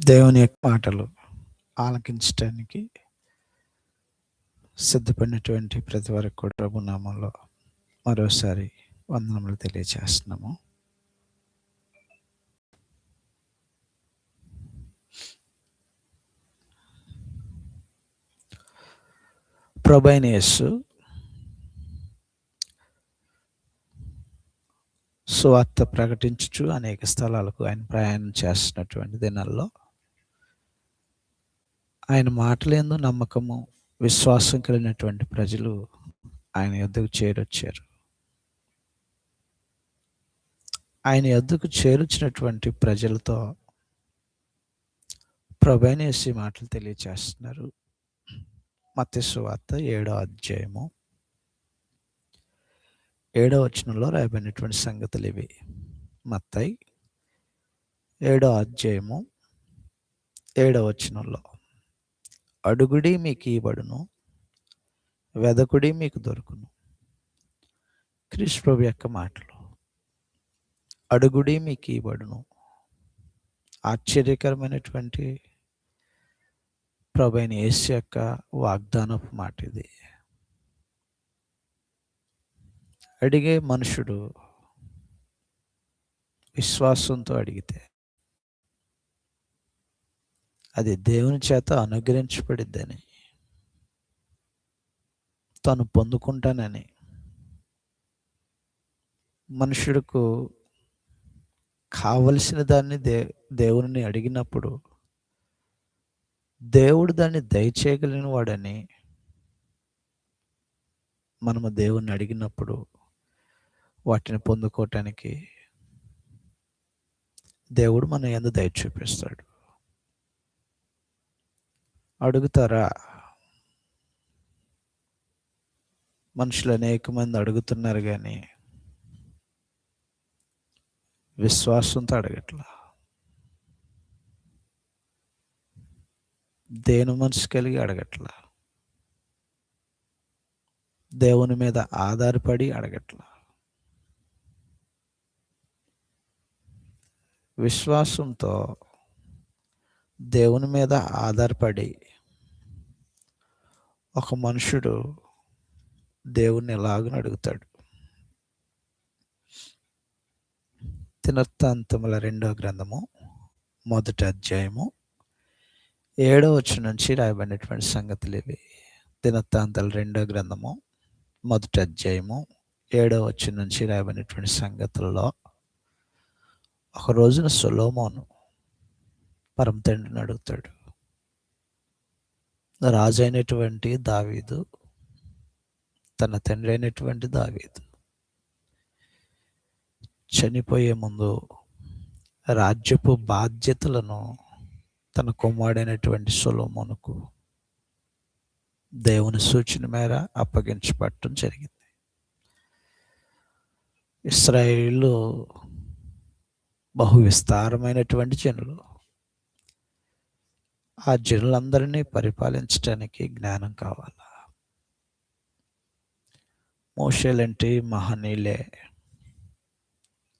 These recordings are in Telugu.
దేవుని యొక్క మాటలు ఆలకించటానికి సిద్ధపడినటువంటి ప్రతి వరకు కూడా ప్రభు మరోసారి వందనములు తెలియజేస్తున్నాము ప్రభైన యేసు సువార్త ప్రకటించుచు అనేక స్థలాలకు ఆయన ప్రయాణం చేస్తున్నటువంటి దినాల్లో ఆయన మాటలేందు నమ్మకము విశ్వాసం కలిగినటువంటి ప్రజలు ఆయన ఎద్దుకు చేరొచ్చారు. ఆయన ఎద్దుకు చేరుచినటువంటి ప్రజలతో ప్రభనేసి మాటలు తెలియచేస్తున్నారు. మత్స్సువార్త ఏడో అధ్యాయము. ఏడో వచనంలో రాయబడినటువంటి సంగతులు ఇవి. మత్తై ఏడో అధ్యాయము ఏడో వచనంలో. అడుగుడి మీకు ఇవ్వబడును వెదకుడి మీకు దొరుకును. కృష్ణప్రభు యొక్క మాటలు. అడుగుడి మీకు ఇవ్వబడును. ఆశ్చర్యకరమైనటువంటి ప్రభైన యేసు యొక్క వాగ్దానపు మాట ఇది. అడిగే మనుషుడు విశ్వాసంతో అడిగితే అది దేవుని చేత అనుగ్రహించబడిద్దని తను పొందుకుంటానని. మనుషుడుకు కావలసిన దాన్ని దే దేవుని అడిగినప్పుడు దేవుడు దాన్ని దయచేయగలిగిన వాడని మనము దేవుణ్ణి అడిగినప్పుడు వాటిని పొందుకోవటానికి దేవుడు మన ఎందు దయ చూపిస్తాడు. అడుగుతారా? మనుషులు అనేక మంది అడుగుతున్నారు కానీ విశ్వాసంతో అడగట్లా. దేని మనసు కలిగి అడగట్లా. దేవుని మీద ఆధారపడి అడగట్లా. విశ్వాసంతో దేవుని మీద ఆధారపడి ఒక మనుషుడు దేవుణ్ణి ఎలాగని అడుగుతాడు? తినత్తాంతముల రెండో గ్రంథము మొదటి అధ్యాయము ఏడో వచ్చి నుంచి రాయబడినటువంటి సంగతులు ఇవి. దినత్తాంతాల రెండో గ్రంథము మొదటి అధ్యాయము ఏడో వచ్చి నుంచి రాయబడినటువంటి సంగతుల్లో ఒక రోజున సొలోమోను పరమ తండ్రిని అడుగుతాడు. రాజు అయినటువంటి దావీదు తన తండ్రి అయినటువంటి దావీదు. చనిపోయే ముందు రాజ్యపు బాధ్యతలను తన కుమారుడైనటువంటి సొలోమోనుకు దేవుని సూచన మేర అప్పగించబట్టడం జరిగింది. ఇస్రాయిల్ బహు విస్తారమైనటువంటి జనులు ఆ జనులందరినీ పరిపాలించడానికి జ్ఞానం కావాలా? మోషేలంటే మహనీయులే.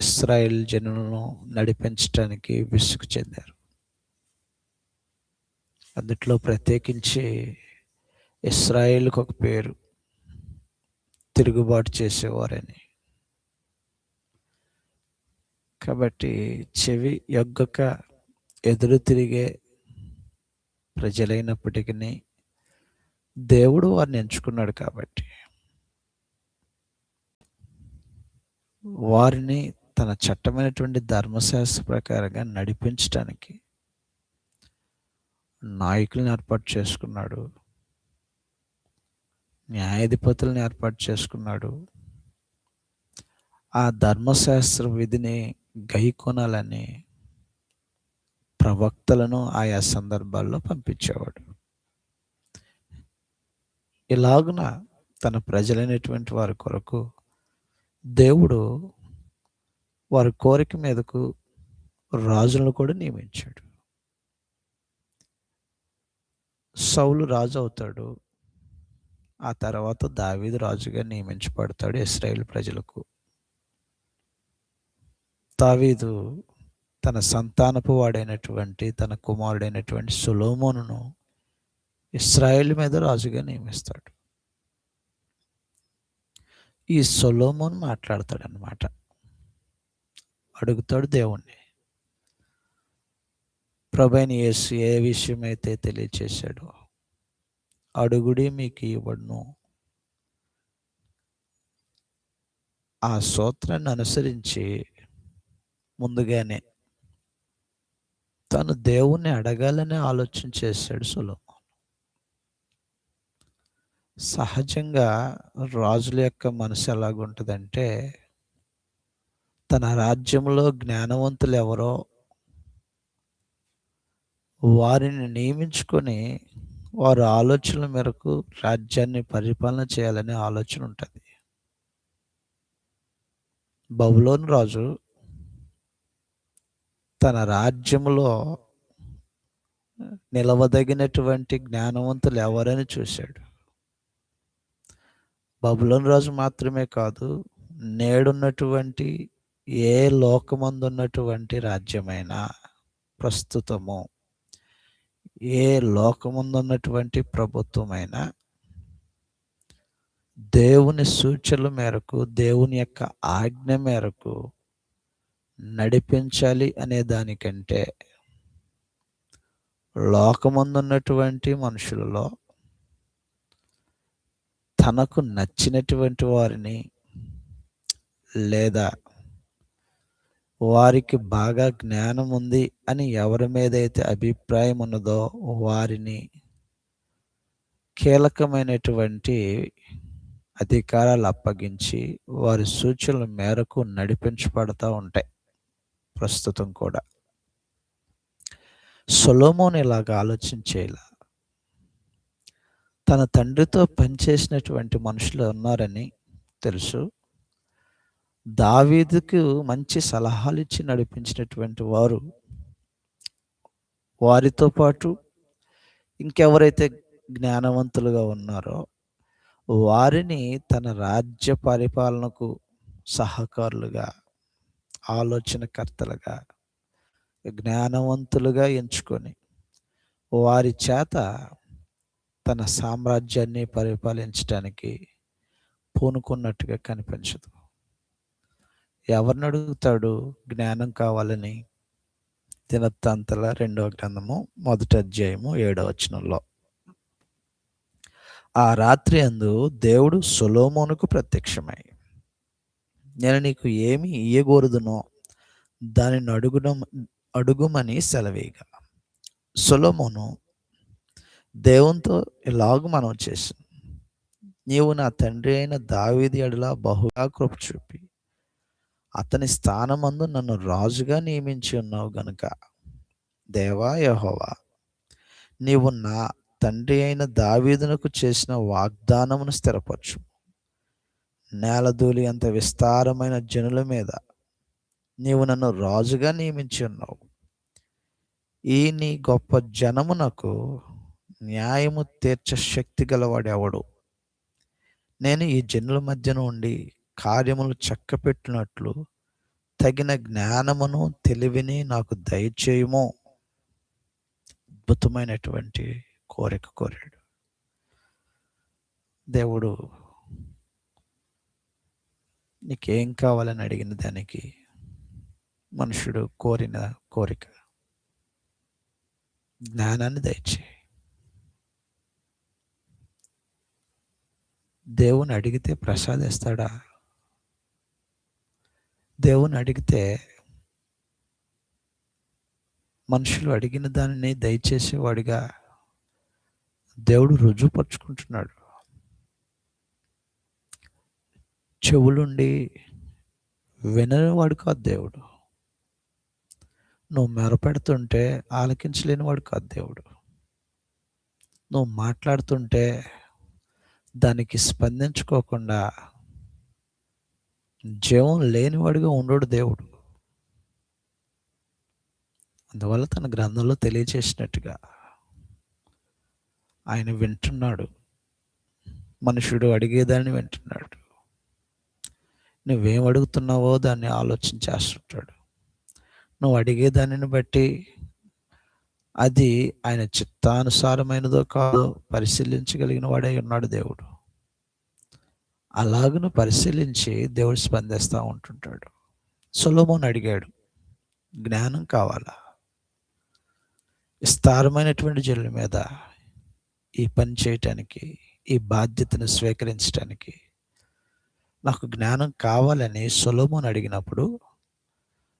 ఇస్రాయిల్ జనులను నడిపించడానికి విసుగు చెందారు. అందుట్లో ప్రత్యేకించి ఇస్రాయేల్కి ఒక పేరు తిరుగుబాటు చేసేవారని. కాబట్టి చెవి యొగ్గక ఎదురు తిరిగే ప్రజలైనప్పటికీ దేవుడు వారిని ఎంచుకున్నాడు కాబట్టి. వారిని తన చట్టమైనటువంటి ధర్మశాస్త్ర ప్రకారంగా నడిపించడానికి నాయకులను ఏర్పాటు చేసుకున్నాడు. న్యాయాధిపతులను ఏర్పాటు చేసుకున్నాడు. ఆ ధర్మశాస్త్ర విధిని గైకొనాలని ప్రవక్తలను ఆయా సందర్భాల్లో పంపించేవాడు. ఇలాగున తన ప్రజలైనటువంటి వారి కొరకు దేవుడు వారి కోరిక మీదకు రాజులను కూడా నియమించాడు. సౌలు రాజు అవుతాడు. ఆ తర్వాత దావీదు రాజుగా నియమించబడతాడు ఇస్రాయేల్ ప్రజలకు. దావీదు తన సంతానపు వాడైనటువంటి తన కుమారుడైనటువంటి సులోమోను ఇస్రాయేల్ మీద రాజుగా నియమిస్తాడు. ఈ సొలోమోన్ మాట్లాడతాడనమాట అడుగుతాడు దేవుణ్ణి. ప్రభైన యేసు ఏ విషయమైతే తెలియచేశాడో అడుగుడి మీకు ఇవ్వడును ఆ సూత్రాన్ని అనుసరించి ముందుగానే తను దేవుణ్ణి అడగాలనే ఆలోచన చేశాడు సులోమోను. సహజంగా రాజుల యొక్క మనసు ఎలాగుంటుందంటే తన రాజ్యంలో జ్ఞానవంతులు ఎవరో వారిని నియమించుకొని వారు ఆలోచనల మేరకు రాజ్యాన్ని పరిపాలన చేయాలనే ఆలోచన ఉంటుంది. బబులోని రాజు తన రాజ్యంలో నిలవదగినటువంటి జ్ఞానవంతులు ఎవరని చూశాడు. బబులన్ రాజు మాత్రమే కాదు నేడున్నటువంటి ఏ లోకమందున్నటువంటి రాజ్యమైనా ప్రస్తుతము ఏ లోకముందున్నటువంటి ప్రభుత్వమైనా దేవుని సూచనల మేరకు దేవుని యొక్క ఆజ్ఞ మేరకు నడిపించాలి అనే దానికంటే లోకమందున్నటువంటి మనుషులలో తనకు నచ్చినటువంటి వారిని లేదా వారికి బాగా జ్ఞానం ఉంది అని ఎవరి మీద అయితే అభిప్రాయం ఉన్నదో వారిని కీలకమైనటువంటి అధికారాలు అప్పగించి వారి సూచనల మేరకు నడిపించబడతా ఉంటాయి. ప్రస్తుతం కూడా. సొలోమోన్ ఇలాగ ఆలోచించేలా తన తండ్రితో పనిచేసినటువంటి మనుషులు ఉన్నారని తెలుసు. దావీదుకు మంచి సలహాలు ఇచ్చి నడిపించినటువంటి వారు వారితో పాటు ఇంకెవరైతే జ్ఞానవంతులుగా ఉన్నారో వారిని తన రాజ్య పరిపాలనకు సహకారులుగా ఆలోచనకర్తలుగా జ్ఞానవంతులుగా ఎంచుకొని వారి చేత తన సామ్రాజ్యాన్ని పరిపాలించడానికి పూనుకున్నట్టుగా కనిపించదు. ఎవరిని అడుగుతాడు జ్ఞానం కావాలని? దినత్తాంతల రెండవ గ్రంథము మొదటి అధ్యాయము ఏడవ వచనంలో. ఆ రాత్రి అందు దేవుడు సొలోమోనుకు ప్రత్యక్షమై నేను నీకు ఏమి ఇయ్యగోరుదునో దానిని అడుగున అడుగుమని సెలవేగా సొలోమోను దేవునితో ఇలాగ మనం చేసి నీవు నా తండ్రి అయిన దావిది అడిలా బహుగా కృప చూపి అతని స్థానమందు నన్ను రాజుగా నియమించి ఉన్నావు గనుక. దేవా యహోవా నీవు నా తండ్రి అయిన దావీదునకు చేసిన వాగ్దానమును స్థిరపరచు. నేలధూలి అంత విస్తారమైన జనుల మీద నీవు నన్ను రాజుగా నియమించి ఉన్నావు. ఈ నీ గొప్ప జనమునకు న్యాయము తీర్చ శక్తి గలవాడెవడు నేను ఈ జనుల మధ్యన ఉండి కార్యములు చక్కపెట్టినట్లు తగిన జ్ఞానమును తెలివిని నాకు దయచేయము. అద్భుతమైనటువంటి కోరిక కోరాడు. దేవుడు నీకేం కావాలని అడిగిన దానికి మనుషుడు కోరిన కోరిక. జ్ఞానాన్ని దయచేయి. దేవుని అడిగితే ప్రసాదిస్తాడా? దేవుని అడిగితే మనుషులు అడిగిన దానిని దయచేసేవాడిగా దేవుడు రుజువుపరుచుకుంటున్నాడు. చెవులుండి విననివాడు కాదు దేవుడు. నువ్వు మెరపెడుతుంటే ఆలకించలేనివాడు కాదు దేవుడు. నువ్వు మాట్లాడుతుంటే దానికి స్పందించుకోకుండా జీవం లేనివాడిగా ఉండడు దేవుడు. అందువల్ల తన గ్రంథంలో తెలియచేసినట్టుగా ఆయన వింటున్నాడు. మనుషుడు అడిగేదాన్ని వింటున్నాడు. నువ్వేం అడుగుతున్నావో దాన్ని ఆలోచించేస్తుంటాడు నువ్వు అడిగే దానిని బట్టి అది ఆయన చిత్తానుసారమైనదో కాదో పరిశీలించగలిగిన వాడే ఉన్నాడు దేవుడు. అలాగను పరిశీలించి దేవుడు స్పందిస్తూ ఉంటుంటాడు. సొలోమోన్ అడిగాడు జ్ఞానం కావాలా? విస్తారమైనటువంటి జల్లు మీద ఈ పని చేయటానికి ఈ బాధ్యతను స్వీకరించడానికి నాకు జ్ఞానం కావాలని సొలోమోన్ అడిగినప్పుడు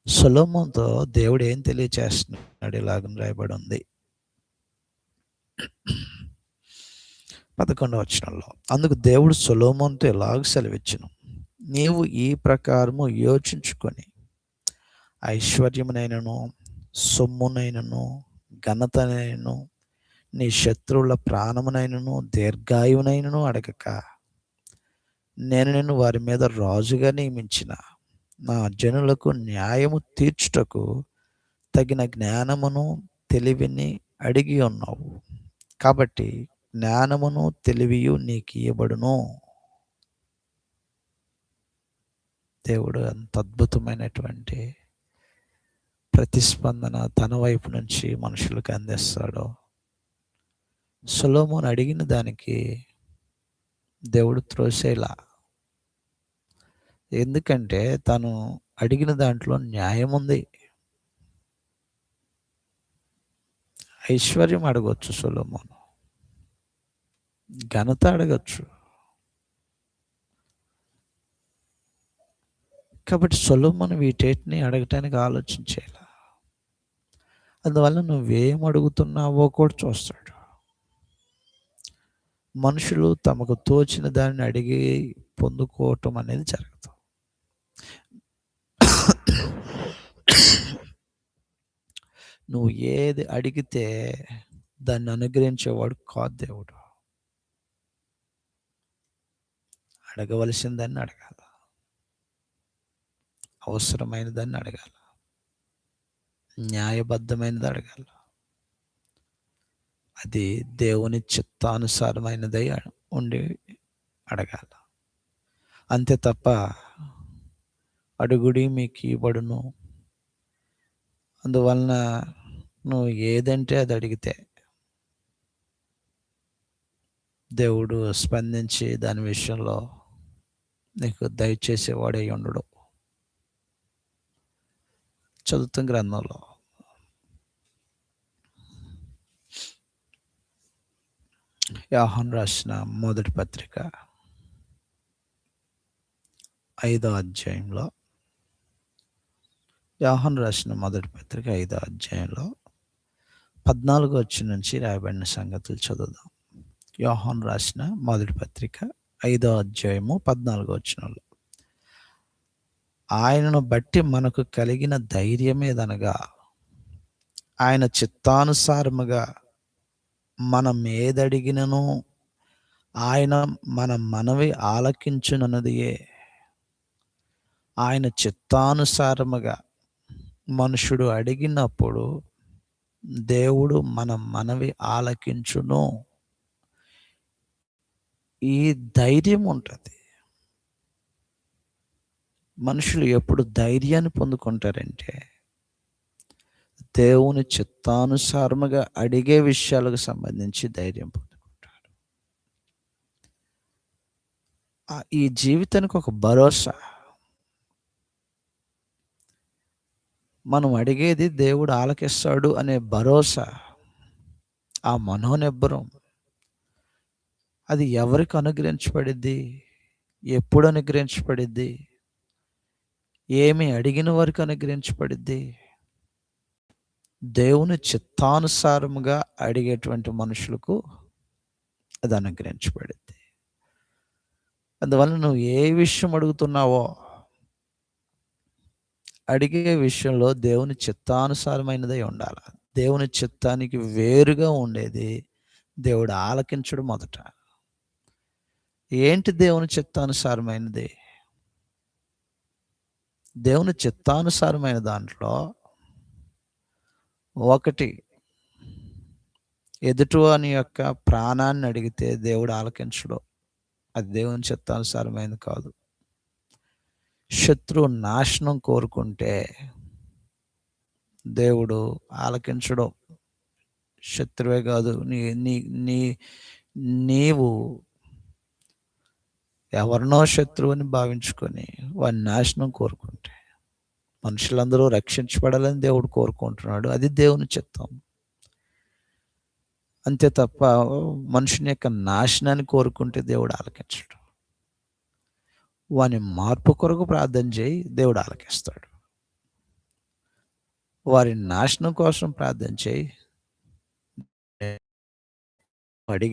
సొలోమోన్తో దేవుడు ఏం తెలియచేస్తున్నాడు ఇలాగ రాయబడి ఉంది. పదకొండవ వచనంలో అందుకు దేవుడు సొలోమోన్తో ఇలాగ సెలవిచ్చును నీవు ఈ ప్రకారము యోచించుకొని ఐశ్వర్యమునైనను సొమ్మునైనను ఘనతనైనను నీ శత్రువుల ప్రాణమునైనను దీర్ఘాయువునైనను అడగక నేను నిన్ను వారి మీద రాజుగా నియమించిన. నా జనులకు న్యాయము తీర్చుటకు తగిన జ్ఞానమును తెలివిని అడిగి ఉన్నావు. కాబట్టి జ్ఞానమును తెలివియు నీకు ఇవ్వబడును దేవుడు అంత అద్భుతమైనటువంటి ప్రతిస్పందన తన వైపు నుంచి మనుషులకు అందిస్తాడో. సులోమోన్ అడిగిన దానికి దేవుడు త్రోసేలా. ఎందుకంటే తను అడిగిన దాంట్లో న్యాయం ఉంది. ఐశ్వర్యం అడగవచ్చు సులోమోను. ఘనత అడగచ్చు. కాబట్టి సొలోమోను వీటేటిని అడగటానికి ఆలోచించేలా. అందువల్ల నువ్వేం అడుగుతున్నావో కూడా చూస్తాడు. మనుషులు తమకు తోచిన దానిని అడిగి పొందుకోవటం అనేది జరగదు నువ్వు ఏది అడిగితే దాన్ని అనుగ్రహించేవాడు కాదు దేవుడు. అడగవలసిన దాన్ని అడగాల. అవసరమైన దాన్ని అడగాల. న్యాయబద్ధమైనది అడగాల. అది దేవుని చిత్తానుసారమైనదై ఉండి అడగాల. అంతే తప్ప అడుగుడి మీకు ఇవ్వబడును. అందువలన నువ్వు ఏదంటే అది అడిగితే దేవుడు స్పందించి దాని విషయంలో నీకు దయచేసేవాడే ఉండడు చదువుతాం గ్రంథంలో యాహన్ రాసిన మొదటి పత్రిక ఐదో అధ్యాయంలో. యాహన్ రాసిన మొదటి పత్రిక ఐదో అధ్యాయంలో పద్నాలుగు వచ్చి నుంచి రాయబడిన సంగతులు చదువుదాం. యోహన్ రాసిన మొదటి పత్రిక ఐదో అధ్యాయము పద్నాలుగు వచ్చినలో ఆయనను బట్టి మనకు కలిగిన ధైర్యమేదనగా ఆయన చిత్తానుసారముగా మనం ఏదడిగినను ఆయన మన మనవి ఆలకించునన్నదియే. ఆయన చిత్తానుసారముగా మనుషుడు అడిగినప్పుడు దేవుడు మన మనవి ఆలకించును. ఈ ధైర్యం ఉంటుంది. మనుషులు ఎప్పుడు ధైర్యాన్ని పొందుకుంటారంటే దేవుని చిత్తానుసారముగా అడిగే విషయాలకు సంబంధించి ధైర్యం పొందుకుంటారు ఈ జీవితానికి ఒక భరోసా. మనం అడిగేది దేవుడు ఆలకిస్తాడు అనే భరోసా ఆ మనోనిబ్బరం. అది ఎవరికి అనుగ్రహించబడిద్ది? ఎప్పుడు అనుగ్రహించబడిద్ది? ఏమి అడిగిన వారికి అనుగ్రహించబడిద్ది? దేవుని చిత్తానుసారముగా అడిగేటువంటి మనుషులకు అది అనుగ్రహించబడింది. అందువల్ల నువ్వు ఏ విషయం అడుగుతున్నావో అడిగే విషయంలో దేవుని చిత్తానుసారమైనదే ఉండాలి. దేవుని చిత్తానికి వేరుగా ఉండేది దేవుడు ఆలకించడు మొదట. ఏంటి దేవుని చిత్తానుసారమైనది? దేవుని చిత్తానుసారమైన దాంట్లో ఒకటి ఎదుటివాని యొక్క ప్రాణాన్ని అడిగితే దేవుడు ఆలకించడు. అది దేవుని చిత్తానుసారమైనది కాదు. శత్రువు నాశనం కోరుకుంటే దేవుడు ఆలకించడం శత్రువే కాదు. నీ నీ నీ నీవు ఎవరినో శత్రువుని భావించుకొని వాడిని నాశనం కోరుకుంటే మనుషులందరూ రక్షించబడాలని దేవుడు కోరుకుంటున్నాడు. అది దేవుని చిత్తం. అంతే తప్ప మనుషుని యొక్క నాశనాన్ని కోరుకుంటే దేవుడు ఆలకించడు. వాని మార్పు కొరకు ప్రార్థన చేయి దేవుడు ఆలకిస్తాడు. వారి నాశనం కోసం ప్రార్థన చేయి. అడిగి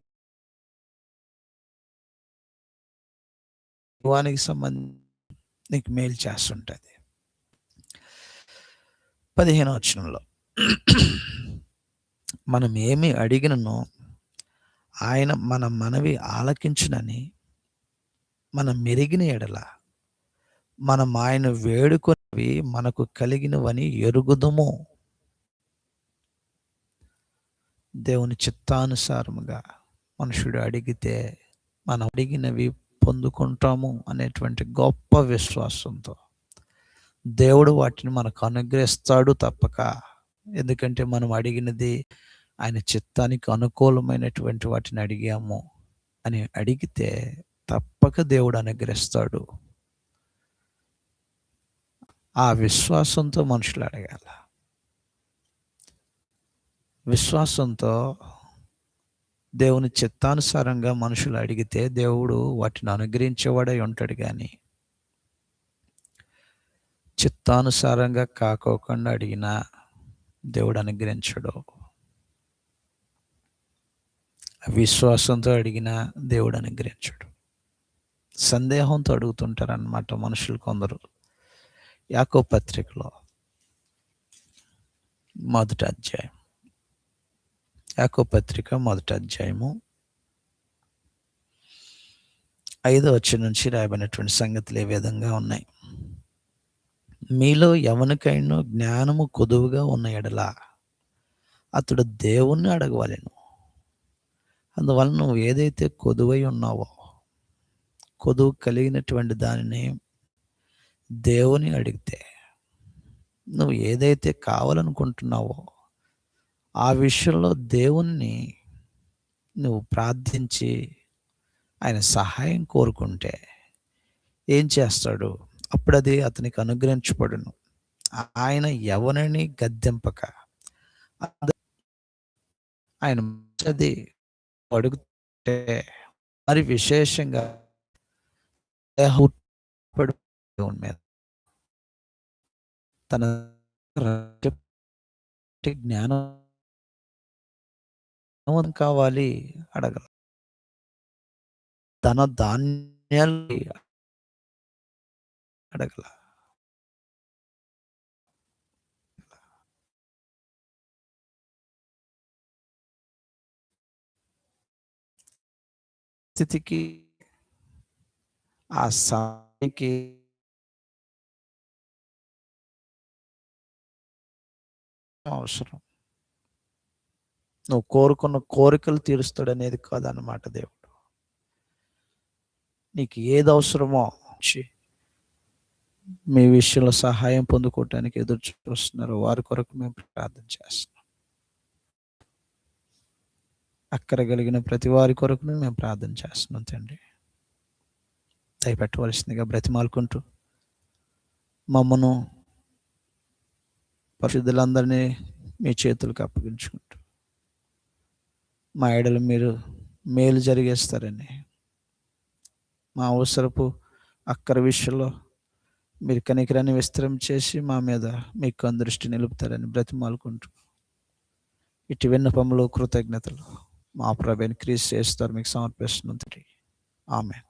వానికి సంబంధించి నీకు మేలు చేస్తుంటుంది. పదిహేను వచనంలో. మనం ఏమి అడిగినను ఆయన మన మనవి ఆలకించునని మనం మెరిగిన ఎడల మనం ఆయన వేడుకొనివి మనకు కలిగినవని ఎరుగుదము. దేవుని చిత్తానుసారముగా మనుషుడు అడిగితే మనం అడిగినవి పొందుకుంటాము అనేటువంటి గొప్ప విశ్వాసంతో దేవుడు వాటిని మనకు అనుగ్రహిస్తాడు తప్పక. ఎందుకంటే మనం అడిగినది ఆయన చిత్తానికి అనుకూలమైనటువంటి వాటిని అడిగాము అని అడిగితే తప్పక దేవుడు అనుగ్రహిస్తాడు. ఆ విశ్వాసంతో మనుషులు అడగాల. విశ్వాసంతో దేవుని చిత్తానుసారంగా మనుషులు అడిగితే దేవుడు వాటిని అనుగ్రహించేవాడై ఉంటాడు కానీ చిత్తానుసారంగా కాకోకుండా అడిగినా దేవుడు అనుగ్రహించడు. విశ్వాసంతో అడిగినా దేవుడు అనుగ్రహించడు. సందేహంతో అడుగుతుంటారు అన్నమాట మనుషులు కొందరు. యాకో పత్రికలో మొదటి అధ్యాయం. యాకో పత్రిక మొదటి అధ్యాయము ఐదో వచ్చి నుంచి రాయబడినటువంటి సంగతులు ఏ విధంగా ఉన్నాయి? మీలో ఎవరికైనా జ్ఞానము కొదువుగా ఉన్న ఎడల అతడు దేవుణ్ణి అడగవలను. అందువల్ల నువ్వు ఏదైతే కొదువై ఉన్నావో కొదువు కలిగినటువంటి దానిని దేవుని అడిగితే నువ్వు ఏదైతే కావాలనుకుంటున్నావో ఆ విషయంలో దేవుణ్ణి నువ్వు ప్రార్థించి ఆయన సహాయం కోరుకుంటే ఏం చేస్తాడు? అప్పుడు అది అతనికి అనుగ్రహించబడును. ఆయన ఎవరిని గద్దెంపక ఆయన అది అడుగుతే మరి విశేషంగా మీద తన జ్ఞానం కావాలి అడగల. తన ధాన్యాలు అడగల. స్థితికి ఆ సాయికి అవసరం. నువ్వు కోరుకున్న కోరికలు తీరుస్తాడనేది కాదన్నమాట దేవుడు. నీకు ఏది అవసరమో మీ విషయంలో సహాయం పొందుకోవటానికి ఎదురు చూస్తున్నారు వారి కొరకు మేము ప్రార్థన చేస్తున్నాం. అక్కర కలిగిన ప్రతి వారి కొరకు మేము ప్రార్థన చేస్తున్నాం తండ్రి. దయపెట్టవలసిందిగా బ్రతిమాలుకుంటూ మమ్మను పరిశుద్ధులందరినీ మీ చేతులకు అప్పగించుకుంటూ మా ఏడలు మీరు మేలు జరిగేస్తారని మా అవసరపు అక్కర విషయంలో మీరు కనికరాన్ని విస్తరం చేసి మా మీద మీకు దృష్టి నిలుపుతారని బ్రతిమాలుకుంటూ ఇటు విన్నపములు కృతజ్ఞతలు. మా ప్రభాని క్రీస్ చేస్తారు మీకు సమర్పిస్తున్నది ఆమె